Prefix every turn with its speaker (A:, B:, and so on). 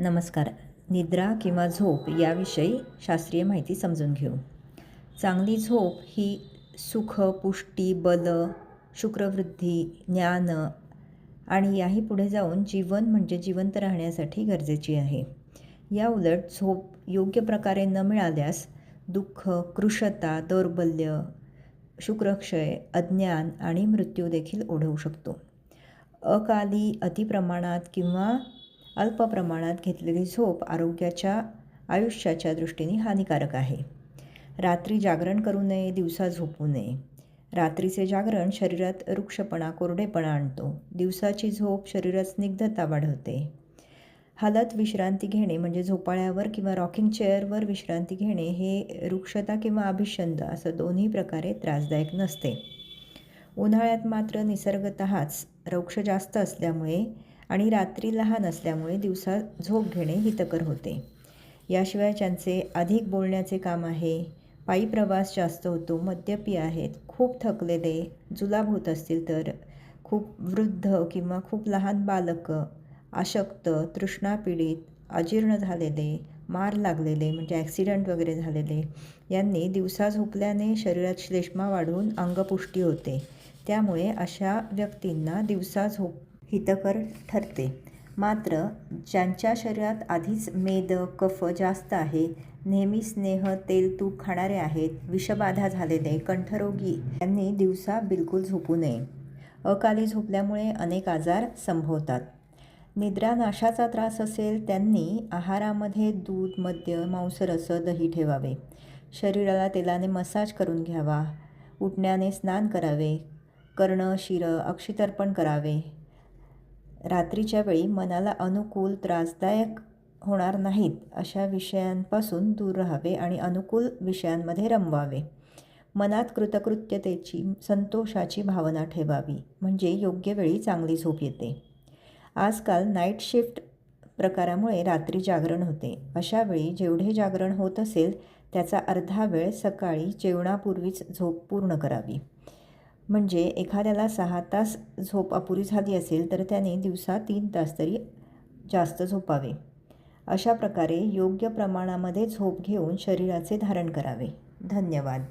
A: नमस्कार. निद्रा किंवा झोप याविषयी शास्त्रीय माहिती समजून घेऊ. चांगली झोप ही सुख पुष्टी बल शुक्रवृद्धी ज्ञान आणि याही पुढे जाऊन जीवन म्हणजे जिवंत राहण्यासाठी गरजेची आहे. या उलट झोप योग्य प्रकारे न मिळाल्यास दुःख कृशता दौर्बल्य शुक्रक्षय अज्ञान आणि मृत्यू देखील ओढवू शकतो. अकाली अतिप्रमाणात किंवा अल्प प्रमाणात घेतलेली झोप आरोग्याच्या आयुष्याच्या दृष्टीने हानिकारक आहे. रात्री जागरण करू नये दिवसा झोपू नये. रात्रीचे जागरण शरीरात वृक्षपणा कोरडेपणा आणतो. दिवसाची झोप शरीरात स्निग्धता वाढवते. हलत विश्रांती घेणे म्हणजे झोपाळ्यावर किंवा रॉकिंग चेअरवर विश्रांती घेणे हे वृक्षता किंवा अभिषंद असं दोन्ही प्रकारे त्रासदायक नसते. उन्हाळ्यात मात्र निसर्गतःच रौक्ष जास्त असल्यामुळे आणि रात्री लहान असल्यामुळे दिवसा झोप घेणे हितकर होते. याशिवाय त्यांचे अधिक बोलण्याचे काम आहे. पायी प्रवास जास्त होतो मद्यपी आहेत खूप थकलेले जुलाब होत असतील तर खूप वृद्ध किंवा खूप लहान बालकं अशक्त तृष्णापीडित अजीर्ण झालेले मार लागलेले म्हणजे ॲक्सिडंट वगैरे झालेले यांनी दिवसा झोपल्याने शरीरात श्लेष्मा वाढून अंगपुष्टी होते. त्यामुळे अशा व्यक्तींना दिवसा झोप हितकर ठरते. मात्र ज्यांच्या शरीरात आधीच मेद कफ जास्त आहे नेहमी स्नेह तेल तूप खाणारे आहेत विषबाधा झालेले कंठरोगी यांनी दिवसा बिलकुल झोपू नये. अकाली झोपल्यामुळे अनेक आजार संभवतात. निद्रानाशाचा त्रास असेल त्यांनी आहारामध्ये दूध मद्य मांसरस दही ठेवावे. शरीराला तेलाने मसाज करून घ्यावा. उठण्याने स्नान करावे. कर्ण शिर अक्षितर्पण करावे. रात्रीच्या वेळी मनाला अनुकूल त्रासदायक होणार नाहीत अशा विषयांपासून दूर राहावे आणि अनुकूल विषयांमध्ये रमवावे. मनात कृतकृत्यतेची संतोषाची भावना ठेवावी म्हणजे योग्य वेळी चांगली झोप येते. आजकाल नाईट शिफ्ट प्रकारामुळे रात्री जागरण होते. अशा वेळी जेवढे जागरण होत असेल त्याचा अर्धा वेळ सकाळी जेवणापूर्वीच झोप पूर्ण करावी. म्हणजे एखाद्याला सहा तास झोप अपुरी झाली असेल तर त्याने दिवसा तीन तास तरी जास्त झोपावे. अशा प्रकारे योग्य प्रमाणामध्ये झोप घेऊन शरीराचे धारण करावे. धन्यवाद.